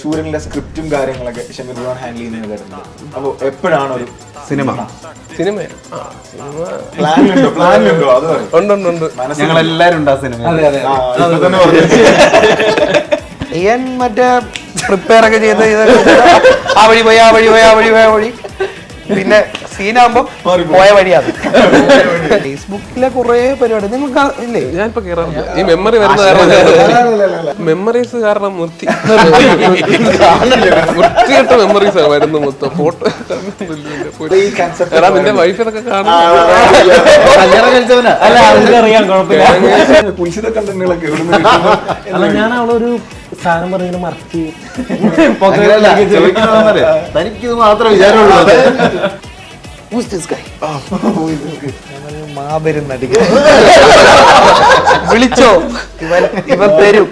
ചൂരലിന്റെ സ്ക്രിപ്റ്റും കാര്യങ്ങളൊക്കെ ഷമീർ ഖാൻ ഹാൻഡിൽ ചെയ്യുന്നത് വരുന്നത് അപ്പോൾ എപ്പോഴാണ് ഒരു സിനിമ? സിനിമ ആ സിനിമ പ്ലാനിലുണ്ടോ അത് ഉണ്ട് ഉണ്ട് ഉണ്ട്. ഞങ്ങൾ ഉണ്ട് ആ സിനിമ അതെ. ഇയൻ മറ്റേ പ്രിപ്പയർ ഒക്കെ ചെയ്ത് ഇതൊക്കെ ആ വഴി പോയി ആ വഴി പോയി ആ വഴി പോയി ആ വഴി. പിന്നെ സീനാകുമ്പോ പോയ. വഴിയാണ് ഫേസ്ബുക്കിലെ കുറെ പരിപാടി. നിങ്ങൾക്ക് ഇല്ലേ? ഞാനിപ്പോ കേറാറില്ല. ഈ മെമ്മറി വരുന്ന കാരണം മെമ്മറീസ് കാരണം നിർത്തി. വൃത്തികെട്ട മെമ്മറീസ് ആണ് വരുന്നത് മൊത്തം. ഫോട്ടോ എടാ നിന്റെ വൈഫ് ഇതൊക്കെ കാണും അല്ല ഞാൻ അവളൊരു സാധനം പറഞ്ഞിങ്ങനെ മറച്ച് തനിക്ക് മാത്രമേ വിചാരമുള്ളൂ. മാബരും നടിക്കും വിളിച്ചോ? ഇവൻ ഇവൻ തരും.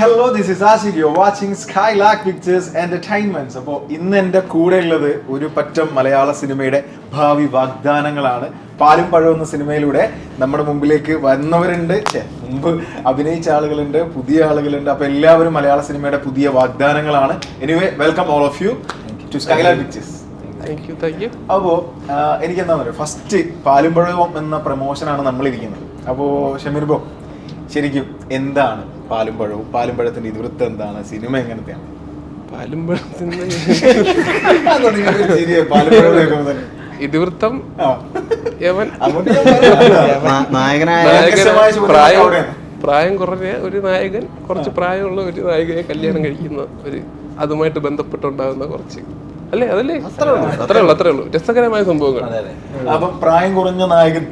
Hello this is Ashik you watching Skylark Pictures Entertainments അപ്പോൾ ഇന്ന് എന്റെ കൂടെ ഉള്ളത് ഒരു പറ്റം മലയാള സിനിമയുടെ ഭാവി വാഗ്ദാനങ്ങളാണ്. പാലും പഴം എന്ന സിനിമയിലൂടെ നമ്മുടെ മുമ്പിലേക്ക് വന്നവരുണ്ട്. മുമ്പ് അഭിനയിച്ച ആളുകളുണ്ട് പുതിയ ആളുകളുണ്ട്. അപ്പോൾ എല്ലാവരും മലയാള സിനിമയുടെ പുതിയ വാഗ്ദാനങ്ങളാണ്. Anyway welcome all of you to Skylark Pictures അപ്പോൾ എനിക്ക് എന്താ പറയുക ഫസ്റ്റ് പാലും പഴവും എന്ന പ്രൊമോഷനാണ് നമ്മളിരിക്കുന്നത്. അപ്പോ അപ്പോൾ ഷമീർ ബ്രോ ശരിക്കും എന്താണ് പാലും പഴവും? പാലും പഴത്തിന്റെ ഇതിവൃത്തം എന്താണ്? സിനിമ എങ്ങനത്തെയാണ്? പാലും പഴത്തിന്റെ. ഇതിവൃത്തം? പ്രായം പ്രായം കുറഞ്ഞ ഒരു നായകൻ കുറച്ച് പ്രായമുള്ള ഒരു നായികയെ കല്യാണം കഴിക്കുന്ന ഒരു അതുമായിട്ട് ബന്ധപ്പെട്ടുണ്ടാകുന്ന കുറച്ച് അല്ലേ? അതല്ലേ? അത്രേ ഉള്ളൂ. അത്രേ ഉള്ളൂ രസകരമായ സംഭവങ്ങൾ. അപ്പം പ്രായം കുറഞ്ഞ നായകൻ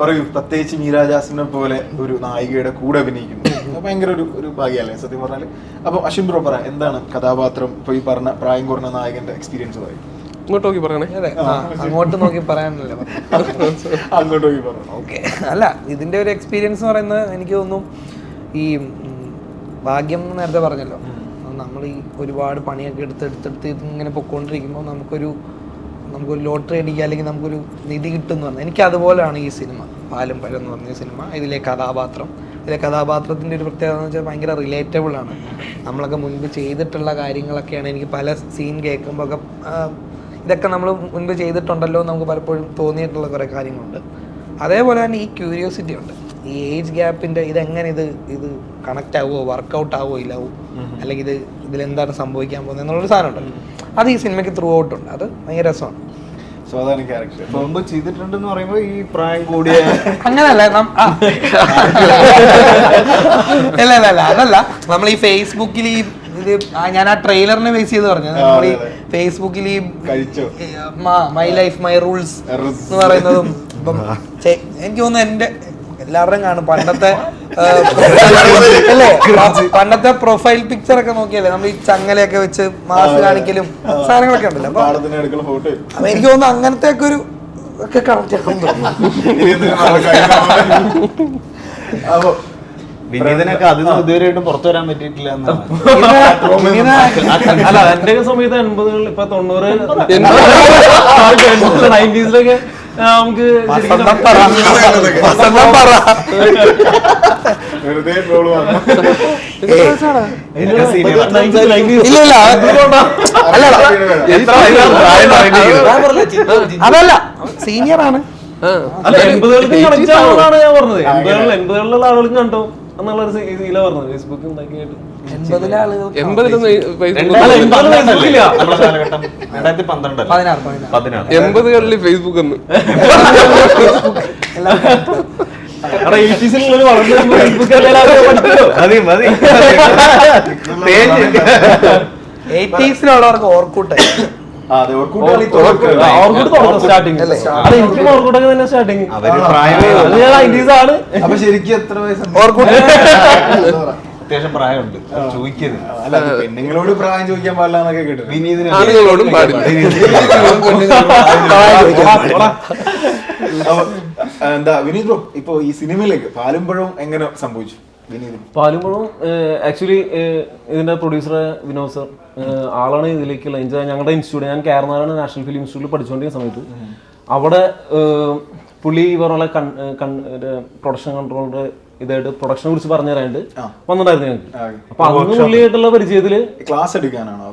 പറയൂ പ്രത്യേകിച്ച് മീരാ ജാസിനെ പോലെ ഒരു നായികയുടെ കൂടെ അഭിനയിക്കുന്നു. ഭയങ്കര ഒരു ഒരു ഭാഗ്യമല്ലേ സത്യം പറഞ്ഞാൽ. അപ്പൊ അശ്വിൻ ബ്രോ പറ എന്താണ് കഥാപാത്രം? ഇപ്പൊ ഈ പറഞ്ഞ പ്രായം കുറഞ്ഞ നായകന്റെ എക്സ്പീരിയൻസ് പറയും. ഇങ്ങോട്ട് നോക്കി പറയണേ. അതെ അങ്ങോട്ട് നോക്കി പറയാനല്ലേ അങ്ങോട്ട് നോക്കി പറയണം ഓക്കെ. അല്ല ഇതിന്റെ ഒരു എക്സ്പീരിയൻസ് എന്ന് പറയുന്നത് എനിക്ക് തോന്നുന്നു ഈ ഭാഗ്യം നേരത്തെ പറഞ്ഞല്ലോ. നമ്മൾ ഈ ഒരുപാട് പണിയൊക്കെ എടുത്ത് എടുത്തെടുത്ത് ഇങ്ങനെ പൊക്കോണ്ടിരിക്കുമ്പോൾ നമുക്കൊരു നമുക്കൊരു ലോട്ടറി അടിക്കുക അല്ലെങ്കിൽ നമുക്കൊരു നിധി കിട്ടും എന്ന് പറഞ്ഞാൽ എനിക്ക് അതുപോലെയാണ് ഈ സിനിമ. പാലും പഴം എന്ന് പറഞ്ഞ സിനിമ. ഇതിലെ കഥാപാത്രം. ഇതിലെ കഥാപാത്രത്തിന്റെ ഒരു പ്രത്യേകത എന്ന് വെച്ചാൽ ഭയങ്കര റിലേറ്റബിൾ ആണ്. നമ്മളൊക്കെ മുൻപ് ചെയ്തിട്ടുള്ള കാര്യങ്ങളൊക്കെയാണ് എനിക്ക് പല സീൻ കേൾക്കുമ്പോൾ ഒക്കെ ഇതൊക്കെ നമ്മൾ മുൻപ് ചെയ്തിട്ടുണ്ടല്ലോ എന്ന് നമുക്ക് പലപ്പോഴും തോന്നിയിട്ടുള്ള കുറേ കാര്യങ്ങളുണ്ട്. അതേപോലെ തന്നെ ഈ ക്യൂരിയോസിറ്റി ഉണ്ട്. ഈ ഏജ് ഗ്യാപ്പിന്റെ ഇതെങ്ങനെ ഇത് ഇത് കണക്ട് ആവുമോ വർക്കൗട്ട് ആവുമോ ഇല്ലാവോ അല്ലെങ്കിൽ ഇത് ഇതിലെന്താണ് സംഭവിക്കാൻ പോകുന്നത് എന്നുള്ളൊരു സാധനം ഉണ്ട് അത് ഈ സിനിമയ്ക്ക് ത്രൂ ഔട്ട് ഉണ്ട്. അത് ഭയങ്കര രസമാണ്. ക്യാരക്ടർ മുമ്പ് ചെയ്തിട്ടുണ്ടെന്ന് പറയുമ്പോ ഈ പ്രായം കൂടിയ അങ്ങനല്ല നം- ആ. അല്ല അല്ല അല്ല അതല്ല. നമ്മൾ ഈ ഫേസ്ബുക്കിൽ ഈ ഇത് ഞാൻ ആ ട്രെയിലറിനെ ബേസ് ചെയ്ത് പറഞ്ഞത്. നമ്മൾ ഈ. ഫേസ്ബുക്കിൽ ഈ മൈ ലൈഫ് മൈ റൂൾസ് എന്ന് പറയുന്നതും ഇപ്പം എനിക്ക് തോന്നുന്നു എന്റെ എല്ലാവരുടെയും കാണും. പണ്ടത്തെ അല്ലേ? പണ്ടത്തെ പ്രൊഫൈൽ പിക്ചർ ഒക്കെ നോക്കിയല്ലേ? നമ്മൾ ഈ ചങ്ങലയൊക്കെ വെച്ച് മാസ് കാണിക്കലും സാധനങ്ങളൊക്കെ ഉണ്ടല്ലോ. അപ്പൊ എനിക്ക് തോന്നുന്നു അങ്ങനത്തെ ഒക്കെ ഒരു ഒക്കെ കറക്റ്റ് ആക്കാൻ തോന്നുന്നു. അപ്പൊ വിനീതനൊക്കെ അതിൽ നിന്ന് ഇതുവരെയായിട്ടും പുറത്തു വരാൻ പറ്റിയിട്ടില്ല അല്ല എന്റെ സമയത്ത് എൺപതുകളിൽ ഇപ്പൊ തൊണ്ണൂറ് നയന്റീസിലൊക്കെ നമുക്ക് ശരിക്കും വസന്തം പറ വസന്തം പറ. വെറുതെ ട്രോൾ വന്നു. എനിക്ക് senior. 90s, 90s. ഇല്ല? അതല്ല. സീനിയർ ആണ്. അല്ല എൺപതുകൾക്ക് കണക്ട് ആവുന്നതാണ് ഞാൻ പറഞ്ഞത്. എൺപതുകളിൽ എൺപതുകളിലുള്ള ആളുകളും കണ്ടോ. എന്നുള്ള പറഞ്ഞത് ഫേസ്ബുക്ക് ഉണ്ടാക്കിയിട്ട് എൺപതിലെ ആളുകൾ എൺപതിലൊന്നും എൺപതുകളിൽ ഫേസ്ബുക്ക് ഒന്ന് എയ്റ്റീസിലുള്ളവർക്ക് ശരിക്കും എത്ര വയസ്സുണ്ട് ഓർക്കൂട്ട്. അത്യാവശ്യം പ്രായമുണ്ട് ചോദിക്കരുത് അല്ല പെണ്ണുങ്ങളോട് പ്രായം ചോദിക്കാൻ പാടില്ല എന്നൊക്കെ കേട്ടു വിനീതിന് ആണുങ്ങളോടും പാടില്ല എന്താ വിനീത് ബ്രോ ഇപ്പൊ ഈ സിനിമയിലേക്ക് പാലുമ്പഴവും എങ്ങനെ സംഭവിച്ചു പാലുമ്പഴവും പാലുമ്പോഴും ആക്ച്വലി ഇതിന്റെ പ്രൊഡ്യൂസർ വിനോദ് സർ ആളാണ് ഇതിലേക്കുള്ള എന്നുവെച്ചാൽ ഞങ്ങളുടെ ഇൻസ്റ്റിറ്റ്യൂട്ട് ഞാൻ കേരളനാരായണ നാഷണൽ ഫിലിം ഇൻസ്റ്റിറ്റ്യൂട്ടിൽ പഠിച്ചുകൊണ്ടിരിക്കുന്ന സമയത്ത് അവിടെ പുള്ളി ഈ പറഞ്ഞ പ്രൊഡക്ഷൻ കൺട്രോളർ ഇതായിട്ട് പ്രൊഡക്ഷനെ കുറിച്ച് പറഞ്ഞു തരാണ്ട് വന്നിട്ടുണ്ടായിരുന്നു ഞങ്ങൾക്ക്. അപ്പൊ അന്ന് പുള്ളിയായിട്ടുള്ള പരിചയത്തിൽ ക്ലാസ് എടുക്കാനാണോ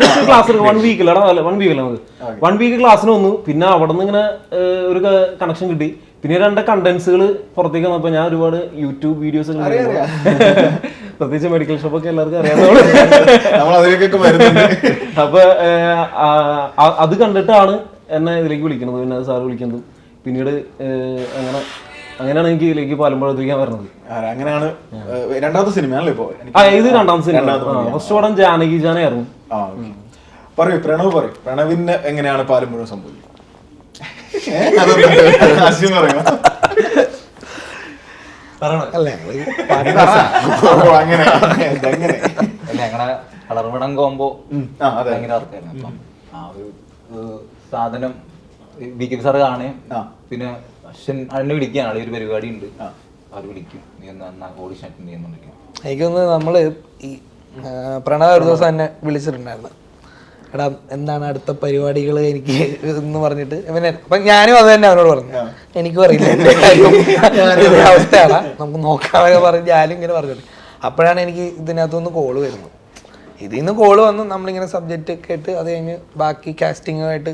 ജസ്റ്റ് ക്ലാസ് വൺ വൺ നമുക്ക്. വൺ വീക്ക് ക്ലാസ്സിന് വന്നു. പിന്നെ അവിടെ നിന്ന് ഇങ്ങനെ ഒരു കണക്ഷൻ കിട്ടി. പിന്നെ രണ്ട് കണ്ടന്റ്സുകൾ പുറത്തേക്ക് വന്നപ്പോ ഞാൻ ഒരുപാട് യൂട്യൂബ് വീഡിയോസ് പ്രത്യേകിച്ച് മെഡിക്കൽ ഷോപ്പൊക്കെ എല്ലാവർക്കും വരുന്നുണ്ട്. അപ്പൊ അത് കണ്ടിട്ടാണ് എന്നെ ഇതിലേക്ക് വിളിക്കുന്നത് പിന്നെ സാറ് വിളിക്കുന്നത്. പിന്നീട് അങ്ങനെ അങ്ങനെയാണ് എനിക്ക് ഇതിലേക്ക് പാലമ്പഴത്തേക്കാൻ വരുന്നത്. ആ, അങ്ങനെയാണ് രണ്ടാമത്തെ രണ്ടാമത്തെ സിനിമയാണല്ലോ ഇപ്പോ. ആ ഇത് രണ്ടാമത്തെ സിനിമ ഫസ്റ്റ് പടം ജാനകി ജാനായിരുന്നു. പറയു പ്രണവ് പറയും. പ്രണവിന് എങ്ങനെയാണ് പാലമ്പഴം സംഭവിക്കുന്നത് ഞങ്ങളുടെ കളർവിടം കോമ്പോ ആ അതെ ഭയങ്കര വർക്കായിരുന്നു അപ്പം ആ ഒരു സാധനം വി കെ പി സാറ് കാണുകയും പിന്നെ അശ്വൻ വിളിക്കുകയാണ് ആളെ ഒരു പരിപാടി ഉണ്ട് അവർ വിളിക്കും. നീ ഒന്ന് ഓഡിഷൻ അറ്റൻഡ് ചെയ്യുന്നുണ്ടെങ്കിൽ എനിക്കൊന്ന് നമ്മൾ ഈ പ്രണവ് ഒരു ദിവസം എന്നെ വിളിച്ചിട്ടുണ്ടായിരുന്നു. എടാ എന്താണ് അടുത്ത പരിപാടികൾ എനിക്ക് എന്ന് പറഞ്ഞിട്ട്. ഇവനെ അപ്പൊ ഞാനും അത് തന്നെ അവനോട് പറഞ്ഞു. എനിക്കും അറിയില്ല കാര്യം അവസ്ഥയാണ്. നമുക്ക് നോക്കാമെന്ന് പറഞ്ഞ് ഞാനും ഇങ്ങനെ പറഞ്ഞിട്ട് അപ്പോഴാണ് എനിക്ക് ഇതിനകത്തുനിന്ന് കോൾ വരുന്നത്. ഇതിൽ നിന്ന് കോൾ വന്ന് നമ്മളിങ്ങനെ സബ്ജക്റ്റ് കേട്ട് അത് കഴിഞ്ഞ് ബാക്കി കാസ്റ്റിങ്ങുമായിട്ട്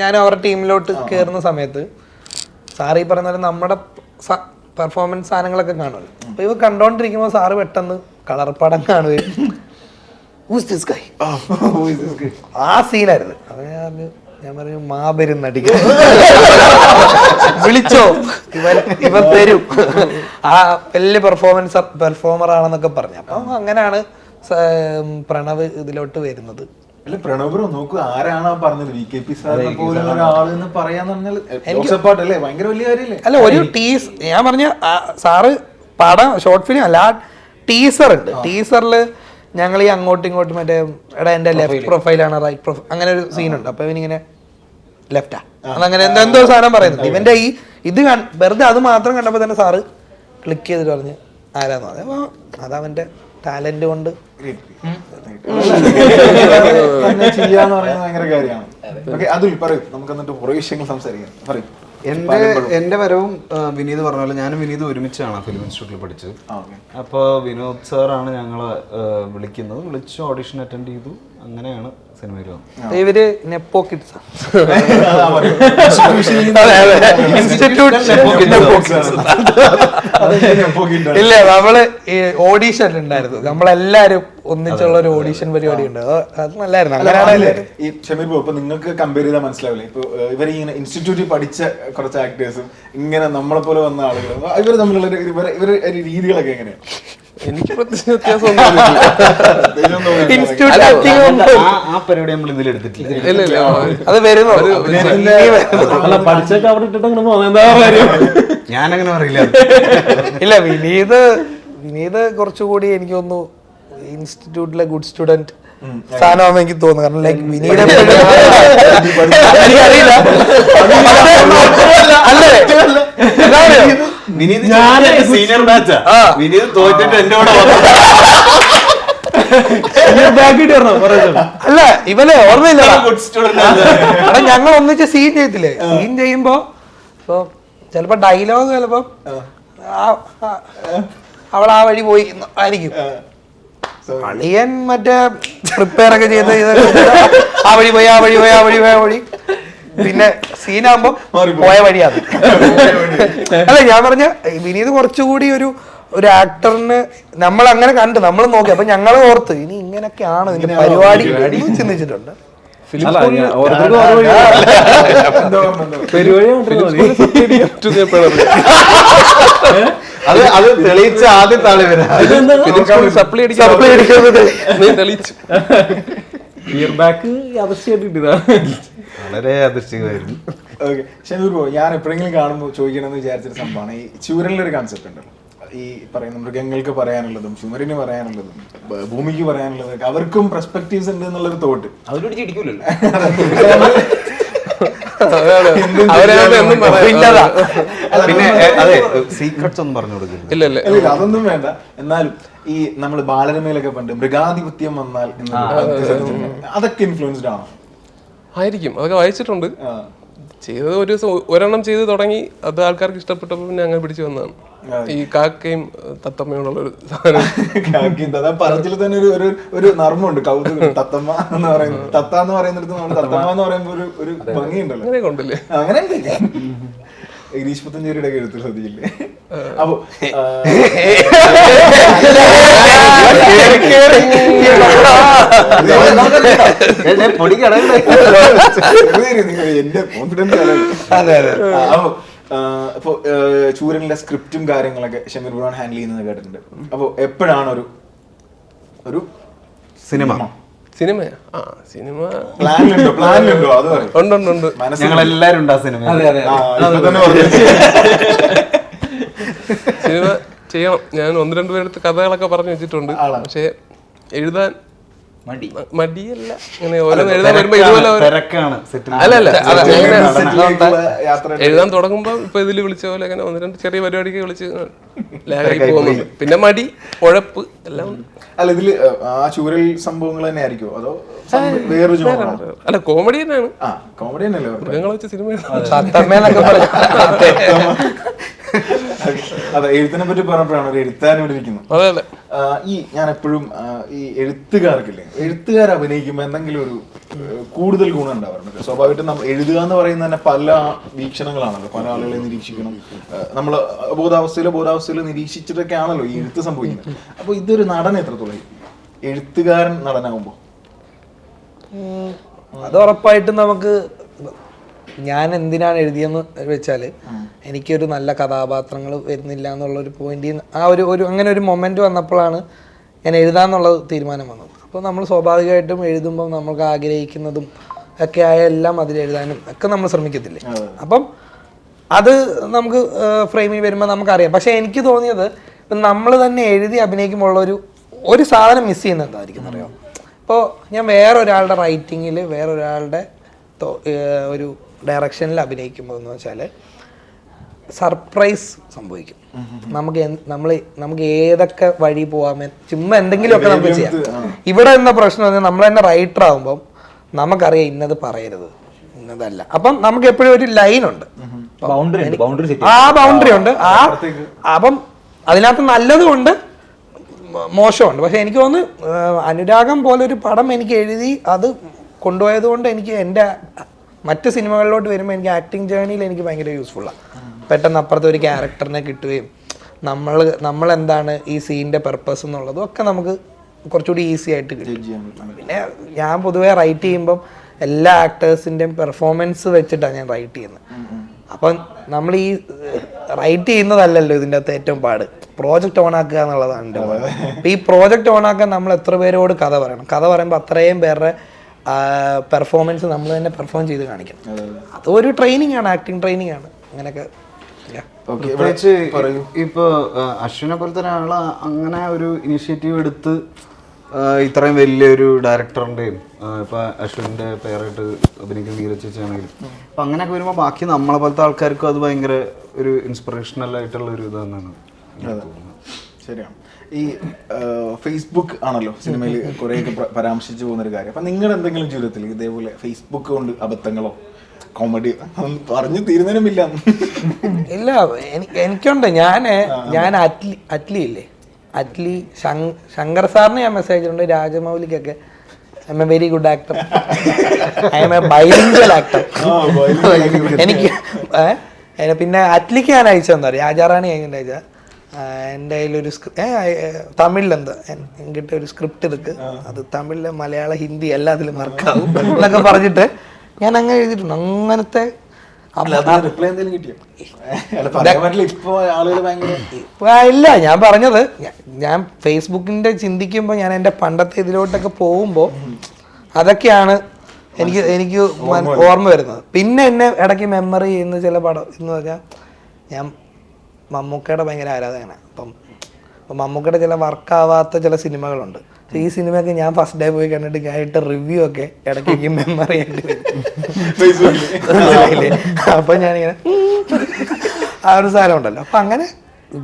ഞാൻ അവരുടെ ടീമിലോട്ട് കയറുന്ന സമയത്ത് സാറ് ഈ പറഞ്ഞ പോലെ നമ്മുടെ പെർഫോമൻസ് സാധനങ്ങളൊക്കെ കാണുമല്ലോ. അപ്പൊ ഇവ കണ്ടോണ്ടിരിക്കുമ്പോൾ സാറ് പെട്ടെന്ന് കളർ പടം കാണുകയും Who's this guy? ആ സീനായിരുന്നു. അപ്പൊ ഞാൻ പറഞ്ഞു ഞാൻ പറഞ്ഞു മാബരും നടിക്കും വിളിച്ചോ? ഇവൻ ഇവൻ തരും. ആ വലിയ പെർഫോമൻസ് പെർഫോമർ ആണെന്നൊക്കെ പറഞ്ഞു. അപ്പം അങ്ങനെയാണ് പ്രണവ് ഇതിലോട്ട് വരുന്നത്. അല്ല പ്രണവ് ബ്രോ നോക്കൂ ആരാണ് ആ പറഞ്ഞത് വി കെ പി സാറിനെ പോലെ ഒരാൾ പറയാന്ന് പറഞ്ഞാൽ ഭയങ്കര വലിയ അല്ല ഒരു ടീസ് ഞാൻ പറഞ്ഞ സാറ് പടം ഷോർട്ട് ഫിലിം അല്ല ടീസർ ഉണ്ട്. ടീസറിൽ ഞങ്ങൾ ഈ അങ്ങോട്ടും ഇങ്ങോട്ടും മറ്റേ എടാ എന്റെ ലെഫ്റ്റ് പ്രൊഫൈലാണ് റൈറ്റ് പ്രൊഫൈൽ അങ്ങനെ ഒരു സീനുണ്ട് ഉണ്ട്. അപ്പൊ ഇവനിങ്ങനെ ലെഫ്റ്റാ അതങ്ങനെ എന്തോ എന്തോ സാധനം പറയുന്നത്. ഇവന്റെ ഈ ഇത് വെറുതെ അത് മാത്രം കണ്ടപ്പോൾ തന്നെ സാറ് ക്ലിക്ക് ചെയ്തിട്ട് പറഞ്ഞ് ആരാന്ന്? പറഞ്ഞു അപ്പൊ അതവന്റെ ടാലന്റ് കൊണ്ട് ചെയ്യാന്ന് പറയുന്നത് ഭയങ്കര കാര്യമാണ്. ഓക്കെ അതുൽ പറയൂ. നമുക്ക് എന്നിട്ട് കുറേ വിഷയങ്ങൾ സംസാരിക്കാം. പറയൂ. എന്റെ എന്റെ വരവും വിനീത് പറഞ്ഞ പോലെ ഞാനും വിനീത് ഒരുമിച്ചാണ് ഫിലിം ഇൻസ്റ്റിറ്റ്യൂട്ടിൽ പഠിച്ചത്. അപ്പോൾ വിനോദ് സാറാണ് ഞങ്ങളെ വിളിക്കുന്നത്. വിളിച്ച് ഓഡിഷൻ അറ്റൻഡ് ചെയ്തു. അങ്ങനെയാണ് സിനിമയിൽ വന്നത്. ഇവർ നെപ്പോ കിഡ്സ് ഇല്ല നമ്മൾ ഈ ഓഡീഷൻ ഉണ്ടായിരുന്നു നമ്മളെല്ലാരും ഒന്നിച്ചുള്ള ഒരു ഓഡീഷൻ പരിപാടി ഉണ്ട്. അത് അത് നല്ലായിരുന്നു. അങ്ങനെയാണ് ഈ ഷമീർ ബ്രോ ഇപ്പൊ നിങ്ങൾക്ക് കമ്പയർ ചെയ്താൽ മനസ്സിലാവില്ലേ? ഇപ്പൊ ഇവർ ഇങ്ങനെ ഇൻസ്റ്റിറ്റ്യൂട്ടിൽ പഠിച്ച കുറച്ച് ആക്ടേഴ്സും ഇങ്ങനെ നമ്മളെ പോലെ വന്ന ആളുകളും ഇവർ തമ്മിലുള്ള ഇവരെ രീതികളൊക്കെ എങ്ങനെയാണ് എനിക്ക് പ്രത്യേകിച്ച് ആ ആ പരിപാടി നമ്മൾ ഇതിൽ എടുത്തിട്ടില്ല. ഇല്ല ഇല്ല അത് വരുന്നു. അല്ല പഠിച്ചൊക്കെ അവിടെ ഇട്ടിട്ട് അങ്ങനെ പോകുന്നത് എന്താ കാര്യം? ഞാനങ്ങനെ പറയില്ല. ഇല്ല വിനീത് വിനീത് കുറച്ചുകൂടി എനിക്ക് തോന്നുന്നു ഇൻസ്റ്റിറ്റ്യൂട്ടിലെ ഗുഡ് സ്റ്റുഡന്റ് സാധനമാണെന്ന് എനിക്ക് തോന്നുന്നു കാരണം ലൈക്ക് വിനീത് എപ്പോഴും- എനിക്കറിയില്ല. അല്ലേ. സീനിയർ ബാച്ചാ വിനീത് തോറ്റിട്ട് എന്റെ കൂടെ അല്ല ഇവനെ ഓർമ്മയില്ല എടാ ഞങ്ങൾ ഒന്നിച്ച് സീൻ ചെയ്തില്ലേ സീൻ ചെയ്യുമ്പോ ഇപ്പൊ ചിലപ്പോ ഡയലോഗ് ചിലപ്പോ അവൾ ആ വഴി പോയി ആയിരിക്കും. അളിയൻ മറ്റേ പ്രിപ്പയർ ഒക്കെ ചെയ്ത് ആ വഴി പോയി ആ വഴി പോയി ആ വഴി പോയി ആ വഴി പിന്നെ സീനാകുമ്പോ പോയ വഴിയാണ് അല്ല ഞാൻ പറഞ്ഞ വിനീത് കുറച്ചുകൂടി ഒരു ഒരു ആക്ടറിന് നമ്മൾ അങ്ങനെ കണ്ട് നമ്മൾ നോക്കി അപ്പൊ ഞങ്ങൾ ഓർത്ത് ഇനി ഇങ്ങനെയൊക്കെയാണ് ഇതിന്റെ പരിപാടി ചിന്തിച്ചിട്ടുണ്ട് പരിപാടി. അത് അത് തെളിയിച്ച ആദ്യത്തെ ആൾ വരാ സപ്ലൈ നീ തെളിയിച്ചു. ഫീഡ്ബാക്ക് വളരെ അദൃശ്യമായിരുന്നു. ഓക്കെ ഷമീർ ബ്രോ ഞാൻ എപ്പോഴെങ്കിലും കാണുമ്പോൾ ചോദിക്കണമെന്ന് വിചാരിച്ചൊരു സംഭവമാണ്. ഈ ചൂരലിലൊരു കോൺസെപ്റ്റ് ഉണ്ടല്ലോ ഈ പറയുന്ന മൃഗങ്ങൾക്ക് പറയാനുള്ളതും ചുമരിന് പറയാനുള്ളതും ഭൂമിക്ക് പറയാനുള്ളതും അവർക്കും പെർസ്പെക്റ്റീവ്സ് ഉണ്ട് എന്നുള്ളൊരു തോട്ട് അവരോട് ചിരിക്കൂലല്ലോ അവരവരുടെ ഒന്നും പറയാൻ ഇല്ലതാ. പിന്നെ അതെ. സീക്രട്സ് ഒന്നും പറഞ്ഞു ഇല്ല അതൊന്നും വേണ്ട. എന്നാലും ഈ നമ്മൾ ബാലരമയിലൊക്കെ പണ്ട് മൃഗാധിപത്യം വന്നാൽ അതൊക്കെ ഇൻഫ്ലുവൻസ്ഡ് ആണോ? ആയിരിക്കും. അതൊക്കെ വായിച്ചിട്ടുണ്ട്. ആ. ചെയ്തത് ഒരു ദിവസം ഒരെണ്ണം ചെയ്ത് തുടങ്ങി. അത് ആൾക്കാർക്ക് ഇഷ്ടപ്പെട്ടപ്പോൾ പിന്നെ അങ്ങനെ പിടിച്ചു വന്നതാണ്. ഈ കാക്കയും തത്തമ്മയോടുള്ള ഒരു സാധനം. പറച്ചിൽ തന്നെ ഒരു ഒരു ഒരു നർമ്മമുണ്ട്. കൗതുകം. തത്തമ്മ എന്ന് പറയുന്നത്. തത്ത എന്ന് പറയുന്നിടത്ത് നമ്മൾ തത്തമ്മ എന്ന് പറയുമ്പോൾ ഒരു ഒരു ഭംഗിയുണ്ടല്ലോ. അങ്ങനെ കൊണ്ടല്ലേ അങ്ങനെ ഗിരീഷ് പുത്തഞ്ചേരിയുടെ ഒക്കെ എഴുത്തിൽ ശ്രദ്ധിച്ചില്ലേ അപ്പൊ എന്റെ കോൺഫിഡൻസ് അതെ അതെ. അപ്പൊ ഇപ്പൊ ചൂരലിന്റെ സ്ക്രിപ്റ്റും കാര്യങ്ങളൊക്കെ ഷമീർ ബുറാൻ ഹാൻഡിൽ ചെയ്യുന്നത് കേട്ടിട്ടുണ്ട്. അപ്പൊ എപ്പോഴാണ് ഒരു ഒരു സിനിമ? സിനിമയാ? ആ സിനിമ പ്ലാനിലുണ്ടോ? പ്ലാനിലുണ്ടോ? അത് പറയും. ഉണ്ട് ഉണ്ട് ഉണ്ട്. ഞങ്ങൾ എല്ലാരും ഉണ്ട് ആ സിനിമ അതെ അതെ. സിനിമ ചെയ്യണം. ഞാൻ ഒന്ന് രണ്ട് പേരടുത്ത് കഥകളൊക്കെ പറഞ്ഞു വെച്ചിട്ടുണ്ട്. പക്ഷെ എഴുതാൻ മടിയല്ല. ഇങ്ങനെ ഓരോന്ന് എഴുതാൻ വരുമ്പോ ഇതുപോലെ ഓരോ- തിരക്കാണ് അല്ല അല്ല അത് അങ്ങനെ സെറ്റിലേക്കുള്ള യാത്ര എഴുതാൻ തുടങ്ങുമ്പോ ഇപ്പൊ ഇതിൽ വിളിച്ച പോലെ അങ്ങനെ ഒന്ന് രണ്ട് ചെറിയ പരിപാടിക്ക് വിളിച്ച് ലാഗായി പോകുന്നുണ്ട് പിന്നെ മടി ഉഴപ്പ് എല്ലാം അല്ല ഇതിൽ ആ ചൂരൽ സംഭവങ്ങൾ തന്നെ ആയിരിക്കും അതോ വേറെ വേറൊരു അല്ല കോമഡി തന്നെയാണ്. ആ കോമഡി തന്നെയല്ലേ? മൃഗങ്ങളെ വെച്ച് സിനിമ അതെ എഴുത്തിനെ പറ്റി പറഞ്ഞപ്പോഴാണ് എഴുത്താൻ ഇവിടെ ഇരിക്കുന്നത്. അതെ അതെ. ഈ ഞാൻ എപ്പോഴും ഈ എഴുത്തുകാർക്കില്ലേ എഴുത്തുകാർ അഭിനയിക്കുമ്പോൾ എന്തെങ്കിലും ഒരു കൂടുതൽ ഗുണം ഉണ്ടാവാറുണ്ട് സ്വാഭാവികമായിട്ടും നമ്മൾ എഴുതുക എന്ന് പറയുന്നത് തന്നെ പല വീക്ഷണങ്ങളാണല്ലോ. പല ആളുകളെ നിരീക്ഷിക്കണം. നമ്മൾ ബോധാവസ്ഥയിലോ ബോധാവസ്ഥയിലോ നിരീക്ഷിച്ചിട്ടൊക്കെ ആണല്ലോ ഈ എഴുത്ത് സംഭവിക്കുന്നത്. അപ്പോൾ ഇതൊരു നടൻ എത്രത്തോളം? എഴുത്തുകാരൻ നടനാകുമ്പോൾ അത് ഉറപ്പായിട്ടും നമുക്ക് ഞാൻ എന്തിനാണ് എഴുതിയെന്ന് വെച്ചാൽ എനിക്കൊരു നല്ല കഥാപാത്രങ്ങൾ വരുന്നില്ല എന്നുള്ള ഒരു പോയിന്റ് ആ ഒരു ഒരു അങ്ങനെ ഒരു മൊമെന്റ് വന്നപ്പോഴാണ് ഞാൻ എഴുതാന്നുള്ള തീരുമാനം വന്നത്. അപ്പോൾ നമ്മൾ സ്വാഭാവികമായിട്ടും എഴുതുമ്പോൾ നമുക്ക് ആഗ്രഹിക്കുന്നതും ഒക്കെ ആയ എല്ലാം അതിൽ എഴുതാനും ഒക്കെ നമ്മൾ ശ്രമിക്കത്തില്ലേ? അപ്പം അത് നമുക്ക് ഫ്രെയിമിൽ വരുമ്പോൾ നമുക്കറിയാം. പക്ഷേ എനിക്ക് തോന്നിയത് ഇപ്പം നമ്മൾ തന്നെ എഴുതി അഭിനയിക്കുമ്പോൾ ഒരു ഒരു സാധനം മിസ് ചെയ്യുന്ന എന്തായിരിക്കും അറിയാം അപ്പോൾ ഞാൻ വേറൊരാളുടെ റൈറ്റിങ്ങിൽ വേറൊരാളുടെ ഒരു ഡയറക്ഷനിൽ അഭിനയിക്കുമ്പോൾ എന്ന് വെച്ചാൽ സർപ്രൈസ് സംഭവിക്കും. നമുക്ക് നമ്മൾ നമുക്ക് ഏതൊക്കെ വഴി പോകാൻ ചുമ്മാ എന്തെങ്കിലുമൊക്കെ നമുക്ക് ചെയ്യാം. ഇവിടെ എന്ന പ്രശ്നം പറഞ്ഞാൽ നമ്മൾ തന്നെ റൈറ്റർ ആകുമ്പം നമുക്കറിയാം ഇന്നത് പറയരുത് ഇന്നതല്ല. അപ്പം നമുക്ക് എപ്പോഴും ഒരു ലൈൻ ഉണ്ട്. ബൗണ്ടറി ബൗണ്ടറി സെറ്റ് ആ ബൗണ്ടറി ഉണ്ട്. ആ അപ്പം അതിനകത്ത് നല്ലതുമുണ്ട് മോശമുണ്ട് പക്ഷെ എനിക്ക് തോന്നുന്നു അനുരാഗം പോലെ ഒരു പടം എനിക്ക് എഴുതി അത് കൊണ്ടുപോയത് കൊണ്ട് എനിക്ക് എന്റെ മറ്റ് സിനിമകളിലോട്ട് വരുമ്പോൾ എനിക്ക് ആക്ടിങ് ജേണിയിൽ എനിക്ക് ഭയങ്കര യൂസ്ഫുള്ളാണ് പെട്ടെന്ന് അപ്പുറത്തെ ഒരു ക്യാരക്ടറിനെ കിട്ടുകയും നമ്മൾ നമ്മൾ എന്താണ് ഈ സീനിന്റെ പെർപ്പസ് എന്നുള്ളതും ഒക്കെ നമുക്ക് കുറച്ചുകൂടി ഈസി ആയിട്ട് കിട്ടും. പിന്നെ ഞാൻ പൊതുവേ റൈറ്റ് ചെയ്യുമ്പം എല്ലാ ആക്ടേഴ്സിന്റെയും പെർഫോമൻസ് വെച്ചിട്ടാണ് ഞാൻ റൈറ്റ് ചെയ്യുന്നത്. അപ്പം നമ്മൾ ഈ റൈറ്റ് ചെയ്യുന്നതല്ലല്ലോ ഇതിന്റെ അകത്ത് ഏറ്റവും പാട്. പ്രോജക്റ്റ് ഓൺ ആക്കുക എന്നുള്ളതാണ് എന്റെ അപ്പം ഈ പ്രോജക്റ്റ് ഓൺ ആക്കാൻ നമ്മൾ എത്ര പേരോട് കഥ പറയണം? കഥ പറയുമ്പോൾ അത്രയും പേരുടെ പെർഫോമൻസ് നമ്മൾ തന്നെ പെർഫോം ചെയ്ത് കാണിക്കണം അതൊരു ട്രെയിനിങ് ആണ് ആക്ടിങ് ട്രെയിനിങ് ആണ്. അങ്ങനെയൊക്കെ. അശ്വിനെ പ്രത്യേകിച്ച് ഇപ്പൊ ആൾ അശ്വിനെ പോലത്തെ ഒരാൾ അങ്ങനെ ഒരു ഇനിഷ്യേറ്റീവ് എടുത്ത് ഇത്രയും വലിയൊരു ഡയറക്ടറിന്റെയും ഇപ്പൊ അശ്വിന്റെ പേരായിട്ട് അഭിനയിക്കുന്ന നീരജ് ചേച്ചിയാണെങ്കിലും. അപ്പൊ അങ്ങനെയൊക്കെ വരുമ്പോൾ ബാക്കി നമ്മളെ പോലത്തെ ആൾക്കാർക്കും അത് ഭയങ്കര ഒരു ഇൻസ്പിറേഷണൽ ആയിട്ടുള്ള ഒരു ഇത് തന്നെയാണ് അതെ. ശരിയാണ് ഈ ഫേസ്ബുക്ക് ആണല്ലോ സിനിമയിൽ കുറേയൊക്കെ പ്ര- പരാമർശിച്ചു പോകുന്ന ഒരു കാര്യം. അപ്പൊ നിങ്ങളുടെ എന്തെങ്കിലും ജീവിതത്തിൽ ഇതേപോലെ ഫേസ്ബുക്ക് കൊണ്ട് അബദ്ധങ്ങളോ കോമഡി പറഞ്ഞു തീരുന്നതിനുമില്ല ഇല്ല എനിക്ക് എനിക്കുണ്ട്. ഞാൻ ഞാൻ അറ്റ്ലി അറ്റ്ലി ഇല്ലേ? അറ്റ്ലി ശങ്- ശങ്കർ സാറിന് ഞാൻ മെസ്സേജ് ഉണ്ട് രാജമൗലിക്കൊക്കെ. I'm a very good actor I'm a bilingual actor എനിക്ക് പിന്നെ അറ്റ്ലിക്ക് ഞാൻ അയച്ചെന്താ രാജാറാണി എങ്ങനെ അയച്ച എന്റെ കയ്യിലൊരു സ്ക്രിപ്റ്റ് എന്താ എൻകിട്ട ഒരു സ്ക്രിപ്റ്റ് എടുക്ക് അത് തമിഴിൽ മലയാള ഹിന്ദി എല്ലാത്തിലും വർക്കാവും എന്നൊക്കെ പറഞ്ഞിട്ട് ഞാൻ അങ്ങനെ എഴുതിയിട്ടുണ്ട്. അങ്ങനത്തെ ഇല്ല. ഞാൻ പറഞ്ഞത് ഞാൻ ഫേസ്ബുക്കിന്റെ ചിന്തിക്കുമ്പോൾ ഞാൻ എന്റെ പണ്ടത്തെ ഇതിലോട്ടൊക്കെ പോകുമ്പോ അതൊക്കെയാണ് എനിക്ക് എനിക്ക് ഓർമ്മ വരുന്നത്. പിന്നെ എന്നെ ഇടയ്ക്ക് മെമ്മറി ചെയ്യുന്ന ചില പടം എന്ന് പറഞ്ഞാൽ ഞാൻ മമ്മൂക്കയുടെ ഭയങ്കര ആരാധകനാണ് അപ്പം അപ്പം മമ്മൂക്കയുടെ ചില വർക്കാവാത്ത ചില സിനിമകളുണ്ട്. ഈ സിനിമയൊക്കെ ഞാൻ ഫസ്റ്റ് ഡേ പോയി കണ്ടിട്ട് ഞാൻ ഇട്ട റിവ്യൂ ഒക്കെ ഇടയ്ക്ക് മെമ്മറി ആയിട്ട്? അപ്പൊ ഞാനിങ്ങനെ ആ ഒരു സാധനം ഉണ്ടല്ലോ. അപ്പൊ അങ്ങനെ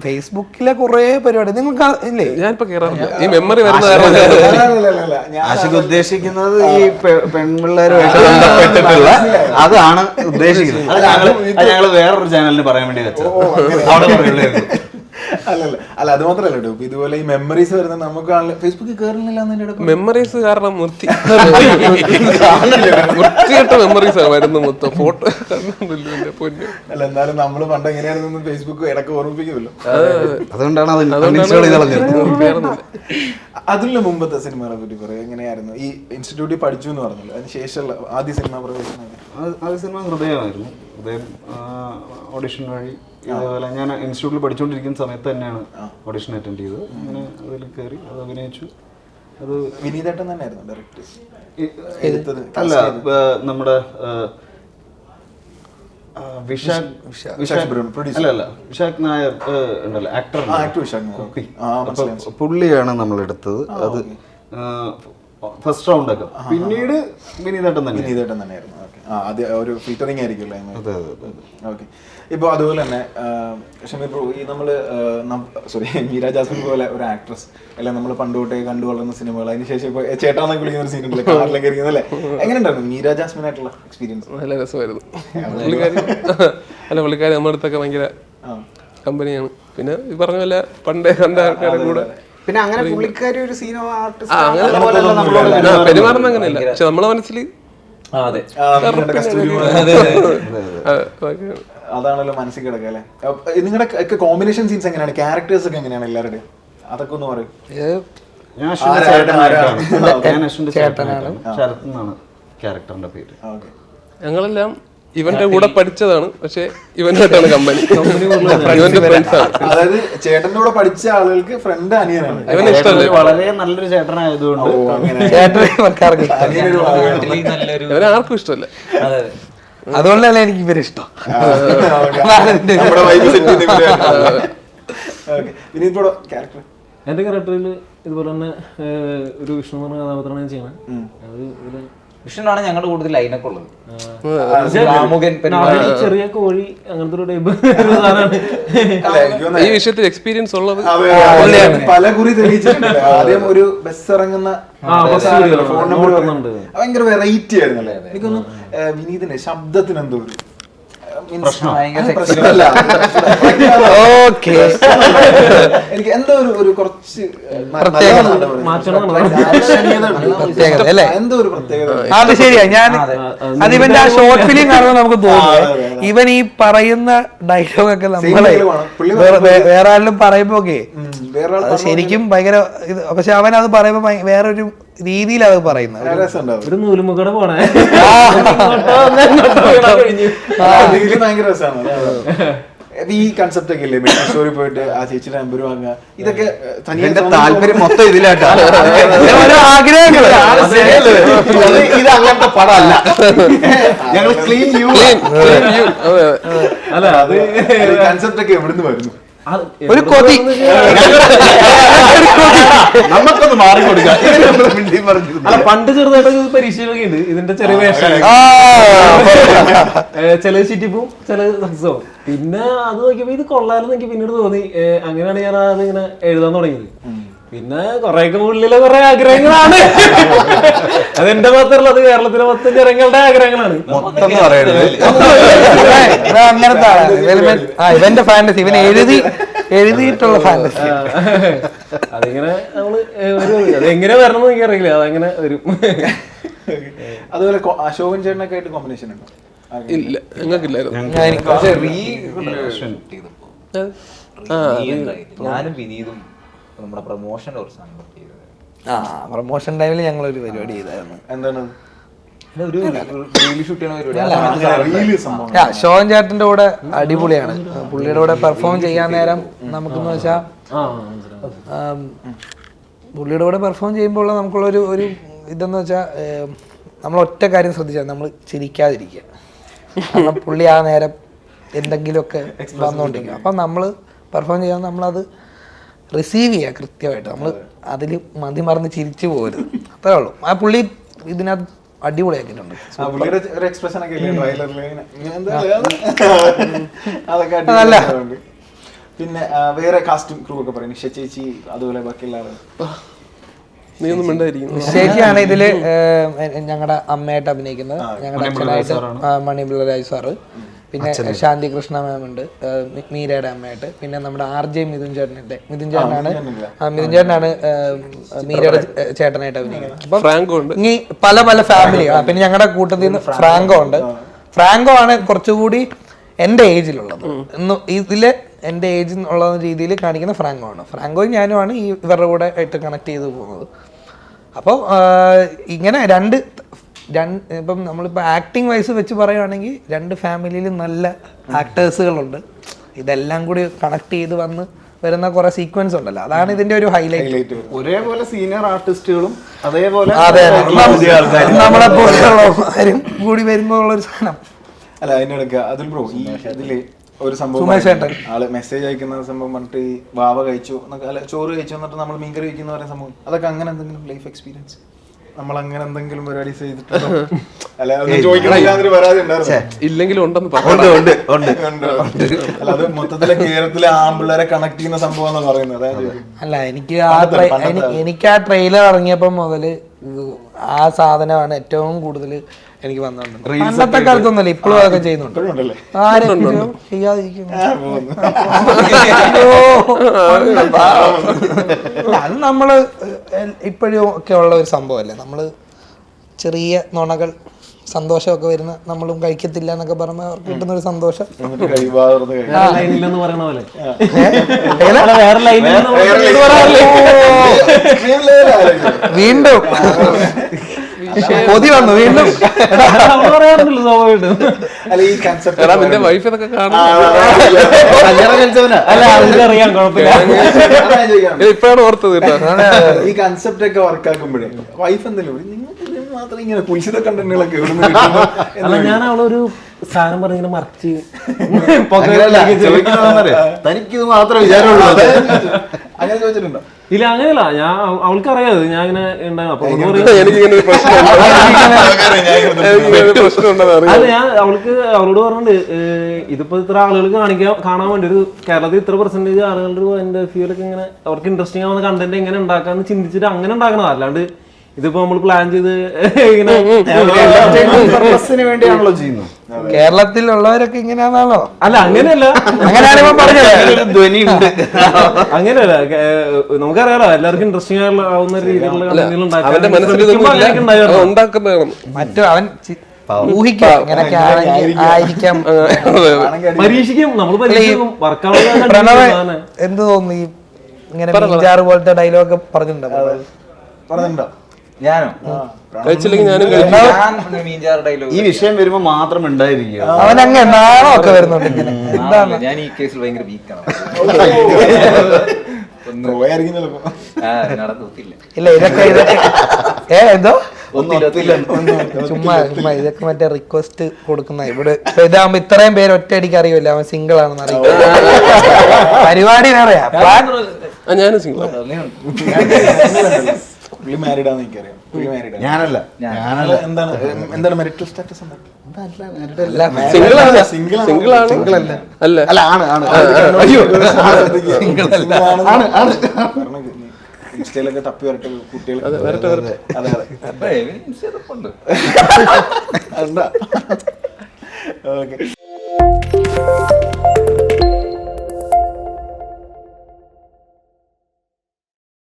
ഫേസ്ബുക്കിലെ കുറേ പരിപാടി. നിങ്ങൾക്ക് ഇല്ലേ? ഞാനിപ്പോ കേറാറില്ല. ഈ മെമ്മറി വരുന്ന ആശിക്ക് ഉദ്ദേശിക്കുന്നത് ഈ പെൺപിള്ളേരുമായിട്ട് ബന്ധപ്പെട്ടിട്ടുള്ള അതാണ് ഉദ്ദേശിക്കുന്നത്. അത് ഞങ്ങൾ വേറൊരു ചാനലിന് പറയാൻ വേണ്ടി വെച്ചത്. അവിടെ അല്ലല്ല അല്ല അത് മാത്രല്ല കേട്ടോ ഇതുപോലെ ഈ മെമ്മറീസ് വരുന്ന നമുക്ക് ഫേസ്ബുക്കിൽ കയറുന്നില്ല മെമ്മറീസ് കാരണം നിർത്തി വൃത്തികെട്ട മെമ്മറീസ് ആണ് വരുന്നത് മൊത്തം. ഫോട്ടോ പൊന്നു അല്ല എന്നാലും നമ്മൾ പണ്ട് എങ്ങനെയായിരുന്നു ഫേസ്ബുക്ക് ഇടയ്ക്ക് ഓർമ്മിപ്പിക്കുമല്ലോ. അതുകൊണ്ടാണ് അത് അതുകൊണ്ടാണ് uninstall ചെയ്ത് കളഞ്ഞത്. മുമ്പത്തെ സിനിമകളെ പറ്റി പറയാം. എങ്ങനെയായിരുന്നു? ഈ ഇൻസ്റ്റിറ്റ്യൂട്ടിൽ പഠിച്ചു എന്ന് പറഞ്ഞല്ലോ. അതിന് ശേഷമുള്ള ആദ്യ സിനിമ പ്രവേശനം. ആദ്യ സിനിമ ഹൃദയമായിരുന്നു. ഹൃദയം ഓഡിഷൻ വഴി ഇതേപോലെ ഞാൻ ഇൻസ്റ്റിറ്റ്യൂട്ടിൽ പഠിച്ചുകൊണ്ടിരിക്കുന്ന സമയത്ത് തന്നെയാണ് ഓഡിഷൻ അറ്റൻഡ് ചെയ്തത്. അങ്ങനെ അതിൽ കയറി അത് അഭിനയിച്ചു. അത് വിനീതേട്ടൻ തന്നെയായിരുന്നു ഡയറക്റ്റ് അല്ല നമ്മുടെ വിശാഖ് നായർ ഉണ്ടല്ലോ ആക്ടർ പുള്ളിയാണ് നമ്മൾ എടുത്തത്. അത് ഫസ്റ്റ് റൗണ്ട് ഒക്കെ. പിന്നീട് വിനീതേട്ടൻ തന്നെ വിനീതേട്ടൻ തന്നെയായിരുന്നു. ഓക്കെ ആ ഒരു ഫീച്ചറിങ് ആയിരിക്കും അല്ലേ? അതെ അതെ ഓക്കെ ഇപ്പോൾ അതുപോലെ തന്നെ ഷമി ഷമീർ ബ്രോ ഈ നമ്മൾ സോറി മീര ജാസ്മിൻ പോലെ ഒരു ആക്ട്രസ് അല്ലെ നമ്മൾ പണ്ട് തൊട്ടേ കണ്ടു വളർന്ന സിനിമകൾ അതിനുശേഷം ഇപ്പോൾ ചേട്ടാന്നൊക്കെ വിളിക്കുന്ന ഒരു സീൻ ഉണ്ടല്ലോ കാറിലൊക്കെ അല്ലേ? എങ്ങനെ ഉണ്ടായിരുന്നു മീര ജാസ്മിൻ ആയിട്ടുള്ള എക്സ്പീരിയൻസ് നല്ല രസമായിരുന്നു. പുള്ളിക്കാരി അല്ല പുള്ളിക്കാരി നമ്മുടെ അടുത്തൊക്കെ ഭയങ്കര കമ്പനിയാണ്. പിന്നെ ഈ പറഞ്ഞ പോലെ പണ്ടേ കണ്ട ആൾക്കാരുടെ കൂടെ പിന്നെ അങ്ങനെ പുള്ളിക്കാരി ഒരു സീനോ ആർട്ടിസ്റ്റ് പെരുമാറുന്ന അങ്ങനെയല്ല പക്ഷെ നമ്മളെ മനസ്സിൽ അതാണല്ലോ മനസ്സിൽ കിടക്കുക അല്ലെ? നിങ്ങളുടെ ഒക്കെ കോമ്പിനേഷൻ സീൻസ് എങ്ങനെയാണ്? ക്യാരക്ടേഴ്സ് ഒക്കെ എങ്ങനെയാണ് എല്ലാവരുടെയും? അതൊക്കെ ഒന്ന് പറയും. ചേട്ടനാണ്. ക്യാരക്ടറിന്റെ പേര്. ഞങ്ങളെല്ലാം ഇവന്റെ കൂടെ പഠിച്ചതാണ് പക്ഷെ ഇവനായിട്ടാണ് കമ്പനി ഇവന്റെ ഫ്രണ്ട്സ് ആണ് അതായത് ചേട്ടന്റെ കൂടെ പഠിച്ച ആളുകൾക്ക് ഫ്രണ്ട് അനിയനാണ്. ഇവന് ഇഷ്ടമല്ലേ? വളരെ നല്ലൊരു ചേട്ടനായതുകൊണ്ട് ആർക്കും ഇഷ്ടമല്ല. അതുകൊണ്ടല്ല അതെ എനിക്ക് ഇവരെ ഇഷ്ടം. എന്റെ ക്യാരക്ടറിൽ ഇതുപോലെ തന്നെ ഒരു വിഷ്ണു പറഞ്ഞ കഥാപാത്രമാണ് ഞാൻ ചെയ്യണത് അത് ഒരു വിഷ്ണുവാണ് ഞങ്ങളുടെ കൂടുതൽ ലൈനൊക്കെ ഉള്ളത്. രാമുകൻ പരിപാടി ചെറിയ കോഴി അങ്ങനത്തെ ഒരു ടൈപ്പ് ഈ വിഷയത്തിൽ എക്സ്പീരിയൻസ് ഉള്ളത്. പല കുറി തെളിയിച്ചിട്ടുണ്ട്. ആദ്യം ഒരു ബസ് ഇറങ്ങുന്ന. ഭയങ്കര വെറൈറ്റി ആയിരുന്നല്ലേ എനിക്കൊന്നും വിനീതിന്റെ ശബ്ദത്തിന് എന്തോ ഒരു എനിക്ക് എന്തോ ഒരു ഒരു കുറച്ച്? എന്തോ ഒരു പ്രത്യേകത. അത് ശരിയാ. ഞാൻ അത്. ഇവന്റെ ആ ഷോർട്ട് ഫിലിം കാണുമ്പോൾ നമുക്ക് തോന്നുന്നു ഇവൻ ഈ പറയുന്ന ഡയലോഗ് ഒക്കെ നമ്മളെ വേറെ- ആരെങ്കിലും പറയുമ്പോ ഒക്കെ ശരിക്കും ഭയങ്കര ഇത്. പക്ഷെ അവൻ അത് പറയുമ്പോ വേറൊരു രീതിയിലാണ് അത് പറയുന്നത് ഒരു നൂലുമുഖം പോണേ. ഭയങ്കര രസമാണ് ഈ കൺസെപ്റ്റ് ഒക്കെ ഇല്ലേ? മെഡിക്കൽ സ്റ്റോറിൽ പോയിട്ട് ആ ചേച്ചിയുടെ നമ്പർ വാങ്ങുക. ഇതൊക്കെ എന്റെ താല്പര്യം മൊത്തം ഇതിലാട്ടാ ഓരോ ഇത് അങ്ങനത്തെ പടമല്ല. ഞങ്ങൾ ക്ലീൻ യു അല്ല അത് കൺസെപ്റ്റ് ഒക്കെ എവിടുന്ന് വരുന്നു? ഒരു കൊതി. നമുക്കൊന്ന് മാറി കൊടുക്കാം. അല്ല പണ്ട് ചെറുതായിട്ട് പരീക്ഷയിലൊക്കെ ഉണ്ട്. ഇതിന്റെ ചെറിയ വേഷം. ആ ചില ചിറ്റിപ്പും ചില സക്സസ് ആവും. പിന്നെ അത് നോക്കിയപ്പോ ഇത് കൊള്ളാലെന്ന് എനിക്ക് പിന്നീട് തോന്നി. അങ്ങനെയാണ് ഞാൻ അത് ഇങ്ങനെ എഴുതാൻ തുടങ്ങിയത്. പിന്നെ കുറെയൊക്കെ ഉള്ളിലെ കുറെ ആഗ്രഹങ്ങളാണ്. അതെന്റെ മാത്രമല്ല അത് കേരളത്തിലെ മൊത്തം ജനങ്ങളുടെ ആഗ്രഹങ്ങളാണ്. അങ്ങനത്തെ ഇവന്റെ ഫാന്റസി ഇവൻ എഴുതി എഴുതിയിട്ടുള്ള ഫാന്റസി അതിങ്ങനെ നമ്മൾ ഒരു അതെങ്ങനെ വരണം എന്ന് എനിക്കറിയില്ല. അതങ്ങനെ വരും. അതുപോലെ അശോകൻ ചേട്ടനൊക്കെ ആയിട്ട് കോമ്പിനേഷൻ ഉണ്ടോ? ഇല്ല ഞങ്ങൾക്കില്ലായിരുന്നു. ഞാനും വിനീതും നമ്മുടെ പ്രൊമോഷന്റെ കുറച്ച് ചെയ്തത്. ആ പ്രൊമോഷൻ ടൈമിൽ ഞങ്ങൾ ഒരു പരിപാടി ചെയ്തായിരുന്നു. എന്താണ്? ശോൻ ഒരു റീൽ ഷൂട്ട് ചെയ്യണ പരിപാടി. ആ ഷോൻ ചേട്ടന്റെ കൂടെ അടിപൊളിയാണ്. പുള്ളിയുടെ കൂടെ പെർഫോം ചെയ്യാൻ നേരം നമുക്കെന്ന് വെച്ചാൽ. പുള്ളിയുടെ കൂടെ പെർഫോം ചെയ്യുമ്പോൾ നമുക്കുള്ള ഒരു ഒരു ഇതെന്ന് വെച്ചാൽ നമ്മൾ ഒറ്റ കാര്യം ശ്രദ്ധിച്ചാൽ നമ്മൾ ചിരിക്കാതിരിക്കുക. കാരണം പുള്ളി ആ നേരം എന്തെങ്കിലുമൊക്കെ വന്നുകൊണ്ടിരിക്കും അപ്പം നമ്മൾ പെർഫോം ചെയ്യാൻ നമ്മളത് റിസീവ് ചെയ്യുക കൃത്യമായിട്ട്. നമ്മൾ അതിൽ മതി മറന്ന് ചിരിച്ചു പോകരുത് അത്രേ ഉള്ളൂ. ആ പുള്ളി ഇതിനകത്ത് അടിപൊളിയാക്കിയിട്ടുണ്ട്. ആ പുള്ളിയുടെ ഒരു എക്സ്പ്രഷൻ ഒക്കെ ഇല്ലേ? ട്രailer ൽ ഇങ്ങനെ. ഇങ്ങനെ എന്താ പറയാ? അതൊക്കെ അതല്ല. അടിപൊളിയായിട്ടുണ്ട്. പിന്നെ വേറെ കാസ്റ്റും ക്രൂ ഒക്കെ പറയും. നിഷ ചേച്ചി അതുപോലെ ബാക്കിയുള്ള ചേച്ചിയാണ് ഇതിൽ ഞങ്ങളുടെ അമ്മയായിട്ട് അഭിനയിക്കുന്നത്. ഞങ്ങളുടെ അച്ഛനായിട്ട് മണിപിള്ള രാജ് സാറ്. പിന്നെ ശാന്തി കൃഷ്ണ മാം ഉണ്ട്. മീരയുടെ അമ്മയായിട്ട്. പിന്നെ നമ്മുടെ ആർ ജെ മിഥുൻ ചേട്ടനുണ്ട് മിഥുൻ ചേട്ടനാണ് മിഥുൻ ചേട്ടനാണ് മീരയുടെ ചേട്ടനായിട്ട് അഭിനയിക്കുന്നത്. അപ്പം ഫ്രാങ്കോ ഉണ്ട്. ഇനി പല പല ഫാമിലി പിന്നെ ഞങ്ങളുടെ കൂട്ടത്തിൽ നിന്ന് ഫ്രാങ്കോ ഉണ്ട്. ഫ്രാങ്കോ ആണ് കുറച്ചുകൂടി എന്റെ ഏജിലുള്ളത് ഇന്ന് ഇതിൽ എന്റെ ഏജ് ഉള്ള രീതിയിൽ കാണിക്കുന്ന ഫ്രാങ്കോ ആണ്. ഫ്രാങ്കോയും ഞാനുമാണ് ഈ ഇവരുടെ കൂടെ ആയിട്ട് കണക്ട് ചെയ്ത് പോകുന്നത്. അപ്പോൾ ഇങ്ങനെ രണ്ട് രണ്ട് ഇപ്പം നമ്മളിപ്പോൾ ആക്ടിങ് വൈസ് വെച്ച് പറയുവാണെങ്കിൽ രണ്ട് ഫാമിലിയിൽ നല്ല ആക്ടേഴ്സുകളുണ്ട് ഇതെല്ലാം കൂടി കണക്ട് ചെയ്ത് വന്ന് വരുന്ന കുറെ സീക്വൻസ് ഉണ്ടല്ലോ. അതാണ് ഇതിന്റെ ഒരു ഹൈലൈറ്റ് ഒരേപോലെ സീനിയർ ആർട്ടിസ്റ്റുകളും അതേപോലെ. നമ്മളെ പോലെയുള്ളവരും കൂടി വരുമ്പോൾ ഉള്ള ഒരു സാധനം. അല്ല അതിനിടയ്ക്ക് അതിൽ ബ്രോ ഈ ഇതിൽ ഒരു സംഭവം ആൾ മെസ്സേജ് അയക്കുന്ന സംഭവം പറഞ്ഞിട്ട് ഈ വാവ കഴിച്ചു അല്ല ചോറ് കഴിച്ചു എന്നിട്ട് നമ്മൾ മീൻകറി കഴിക്കുന്ന പറയുന്ന സംഭവം. അതൊക്കെ അങ്ങനെ എന്തെങ്കിലും ലൈഫ് എക്സ്പീരിയൻസ് നമ്മൾ അങ്ങനെ എന്തെങ്കിലും പരിപാടി ചെയ്തിട്ടുണ്ടോ? അല്ല പരാതി ഉണ്ടായിരുന്നു. ഇല്ലെങ്കിലും ഉണ്ടെന്ന് ഉണ്ട് പറഞ്ഞു. ഉണ്ട് ഉണ്ട്. ഉണ്ട്. അല്ല അത് മൊത്തത്തിലെ കേരളത്തിലെ ആമ്പിള്ളേരെ കണക്ട് ചെയ്യുന്ന സംഭവം എന്ന് പറയുന്നത്. അതായത് അല്ല എനിക്ക് ആ എനിക്ക് ആ ട്രെയിലർ ഇറങ്ങിയപ്പോൾ മുതൽ ആ സാധനമാണ് ഏറ്റവും കൂടുതൽ എനിക്ക് വന്നിട്ടുണ്ട് പണ്ടത്തെ കാലത്തൊന്നുമല്ല ഇപ്പോഴും അതൊക്കെ ചെയ്യുന്നുണ്ട്. ചെയ്യാതിരിക്കും അത് നമ്മൾ ഇപ്പോഴും ഒക്കെ ഉള്ള ഒരു സംഭവമല്ലേ? നമ്മൾ ചെറിയ നുണകൾ സന്തോഷമൊക്കെ വരുന്ന നമ്മളും കഴിക്കത്തില്ല എന്നൊക്കെ പറഞ്ഞ അവർക്ക് കിട്ടുന്ന ഒരു സന്തോഷം. വേറെ വീണ്ടും. കൊതി വന്നു വീണ്ടും. നിന്റെ വൈഫ് കാണും ഇത് ഇപ്പഴാണ് ഓർത്തത് കേട്ടോ. ഈ കൺസെപ്റ്റ് ഒക്കെ വർക്ക് ആക്കുമ്പോഴേ വൈഫ് എന്തെങ്കിലും മാത്രം ഇങ്ങനെ കുലിശിത കണ്ടന്റുകളൊക്കെ ഞാൻ അവളൊരു സാധനം പറഞ്ഞിങ്ങനെ മറിച്ച് തനിക്കിത് മാത്രമേ വിചാരമുള്ളൂ. അതെ, അങ്ങനെ ചോദിച്ചിട്ടുണ്ടോ? ഇല്ല അങ്ങനെയല്ല. ഞാൻ അവ- അവൾക്ക് അറിയാതെ ഞാൻ ഇങ്ങനെ അല്ല ഞാൻ അവൾക്ക് അവളോട് പറഞ്ഞിട്ടുണ്ട് ഇതിപ്പോ ഇത്ര ആളുകൾ കാണിക്കാൻ കാണാൻ വേണ്ടി ഒരു കേരളത്തിൽ ഇത്ര പെർസെന്റേജ് ആളുകളുടെ എന്റെ ഫീലൊക്കെ ഇങ്ങനെ അവർക്ക് ഇൻട്രസ്റ്റിംഗ് ആവുന്ന കണ്ടന്റ് എങ്ങനെ ഉണ്ടാക്കാന്ന് ചിന്തിച്ചിട്ട് അങ്ങനെ ഉണ്ടാക്കണത്. അല്ലാണ്ട് ഇതിപ്പോ നമ്മൾ പ്ലാൻ ചെയ്ത് ഇങ്ങനെ പർപ്പസിന് വേണ്ടിയാണല്ലോ ചെയ്യുന്നത്. കേരളത്തിലുള്ളവരൊക്കെ ഇങ്ങനെയാണല്ലോ. അല്ല അങ്ങനെയല്ല. അങ്ങനെയാണ് പറഞ്ഞത്. ധ്വനി അങ്ങനെയല്ല നമുക്കറിയാലോ എല്ലാവർക്കും ഇൻട്രസ്റ്റിംഗ് ആവുന്ന രീതിയിലുള്ള മറ്റു അവൻ പരീക്ഷിക്കും. നമ്മൾ പരീക്ഷിക്കും. വർക്കൗട്ട് പ്രണവ് എന്ത് തോന്നുന്നു? ഈ ഇങ്ങനെ പോലത്തെ ഡയലോഗ് പറഞ്ഞിട്ടുണ്ടോ? പറഞ്ഞിട്ടുണ്ടോ? ഞാനോ? കഴിച്ചില്ലെങ്കിൽ ഞാനും കഴിക്കും. ഈ വിഷയം വരുമ്പോ മാത്രം ഉണ്ടായിരിക്കുക അവൻ അങ്ങ് നാണോ ഒക്കെ വരുന്നുണ്ട്. ഇങ്ങനെ എന്താണ്? ഞാൻ ഈ കേസിൽ ഭയങ്കര വീക്കാണ്. ഇല്ല ഇതൊക്കെ ഇതൊക്കെ. ഏ എന്തോ? ചുമ്മാ ചുമ്മാ ഇതൊക്കെ മറ്റേ റിക്വസ്റ്റ് കൊടുക്കുന്ന ഇവിടെ. ഇതാകുമ്പോ ഇത്രയും പേര് ഒറ്റയടിക്ക് അറിയില്ല? അവൻ സിംഗിൾ ആണെന്ന് അറിയില്ല? പരിപാടി വേറെയാ. ഞാനും സിംഗിൾ പുള്ളി മാരീഡ് ആണെന്ന് എനിക്കറിയാം. പുള്ളി മാരീഡ് ഞാനല്ല. ഞാനല്ല. എന്താണ് എന്താണ് മെറിറ്റൽ സ്റ്റാറ്റസ് എന്താ സിംഗിൾ ആണ്. ആണ്. സിംഗിൾ ആണ്? അല്ല. അല്ല. ആണ് ആണ്. അയ്യോ. ഇൻസ്റ്റയിലൊക്കെ തപ്പി വരട്ടെ കുട്ടികൾ വരട്ടെ വരട്ടെ. അതെ അതെ. ഉണ്ട് ഓക്കെ.